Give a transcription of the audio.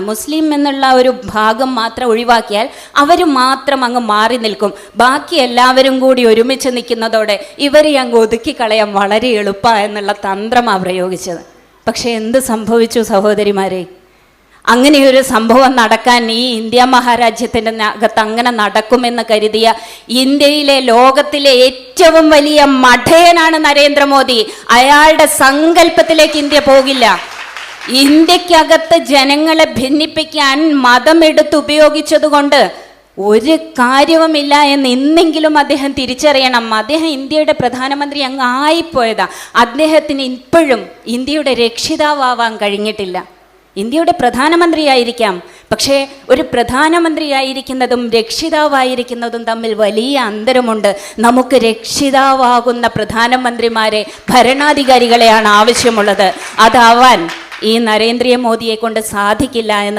മുസ്ലിം എന്നുള്ള ഒരു ഭാഗം മാത്രം ഒഴിവാക്കിയാൽ അവർ മാത്രം അങ്ങ് മാറി നിൽക്കും. ബാക്കി എല്ലാവരും കൂടി ഒരുമിച്ച് നിൽക്കുന്നതോടെ ഇവരെ അങ്ങ് ഒതുക്കി കളയാൻ വളരെ എളുപ്പമാണ് എന്നുള്ള തന്ത്രമാണ് പ്രയോഗിച്ചത്. പക്ഷേ എന്ത് സംഭവിച്ചു സഹോദരിമാരെ? അങ്ങനെയൊരു സംഭവം നടക്കാൻ ഈ ഇന്ത്യ മഹാരാജ്യത്തിന്റെ അകത്ത് അങ്ങനെ നടക്കുമെന്ന് കരുതിയ ഇന്ത്യയിലെ ലോകത്തിലെ ഏറ്റവും വലിയ മഠയനാണ് നരേന്ദ്രമോദി. അയാളുടെ സങ്കല്പത്തിലേക്ക് ഇന്ത്യ പോകില്ല. ഇന്ത്യക്കകത്ത് ജനങ്ങളെ ഭിന്നിപ്പിക്കാൻ മതമെടുത്ത് ഉപയോഗിച്ചതുകൊണ്ട് ഒരു കാര്യവുമില്ല എന്ന് ഇന്നെങ്കിലും അദ്ദേഹം തിരിച്ചറിയണം. അദ്ദേഹം ഇന്ത്യയുടെ പ്രധാനമന്ത്രി അങ്ങ് ആയിപ്പോയതാ. അദ്ദേഹത്തിന് ഇപ്പോഴും ഇന്ത്യയുടെ രക്ഷിതാവാൻ കഴിഞ്ഞിട്ടില്ല. ഇന്ത്യയുടെ പ്രധാനമന്ത്രിയായിരിക്കാം. പക്ഷേ ഒരു പ്രധാനമന്ത്രിയായിരിക്കുന്നതും രക്ഷിതാവായിരിക്കുന്നതും തമ്മിൽ വലിയ അന്തരമുണ്ട്. നമുക്ക് രക്ഷിതാവാകുന്ന പ്രധാനമന്ത്രിമാരെ ഭരണാധികാരികളെയാണ് ആവശ്യമുള്ളത്. അതാവാൻ ഈ നരേന്ദ്രമോദിയെ കൊണ്ട് സാധിക്കില്ല എന്ന്